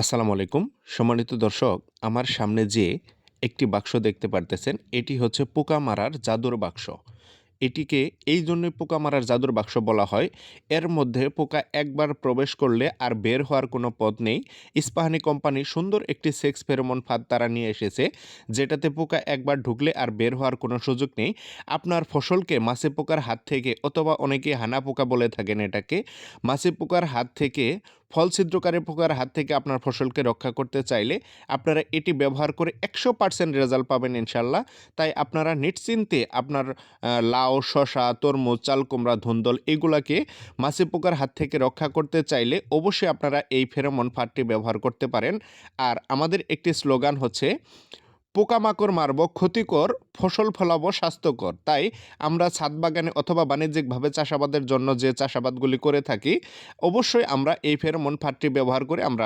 আসসালামু আলাইকুম। সম্মানিত দর্শক, আমার সামনে যে একটি বাক্স দেখতে পারতেছেন, এটি হচ্ছে পোকা মারার জাদুর বাক্স। এটিকে এই জন্যই পোকা মারার জাদুর বাক্স বলা হয়। এর মধ্যে পোকা একবার প্রবেশ করলে আর বের হওয়ার কোনো পথ নেই। ইস্পাহানি কোম্পানি সুন্দর একটি সেক্স ফেরোমন ফাঁদ তারা নিয়ে এসেছে, যেটাতে পোকা একবার ঢুকলে আর বের হওয়ার কোনো সুযোগ নেই। আপনার ফসলকে মাছে পোকার হাত থেকে, অথবা অনেকে হানা পোকা বলে থাকেন এটাকে, মাছে পোকার হাত থেকে ফল ছিদ্রকারী পোকার হাত থেকে আপনার ফসলকে রক্ষা করতে চাইলে আপনারা এটি ব্যবহার করে একশো পার্সেন্ট রেজাল্ট পাবেন ইনশাল্লাহ। তাই আপনারা নিশ্চিন্তে আপনার লাউ শশা তরমুজ, চাল, কুমড়া, ধুন্দল এগুলাকে মাছি পোকার হাত থেকে রক্ষা করতে চাইলে অবশ্যই আপনারা এই ফেরোমন ফাঁদটি ব্যবহার করতে পারেন। আর আমাদের একটি স্লোগান হচ্ছে পোকামাকড় মারব, ক্ষতিকর, ফসল ফলাবো স্বাস্থ্যকর। তাই আমরা ছাদ বাগানে অথবা বাণিজ্যিকভাবে চাষাবাদের জন্য যে চাষাবাদগুলি করে থাকি, অবশ্যই আমরা এই ফেরোমন ফাঁদটি ব্যবহার করে আমরা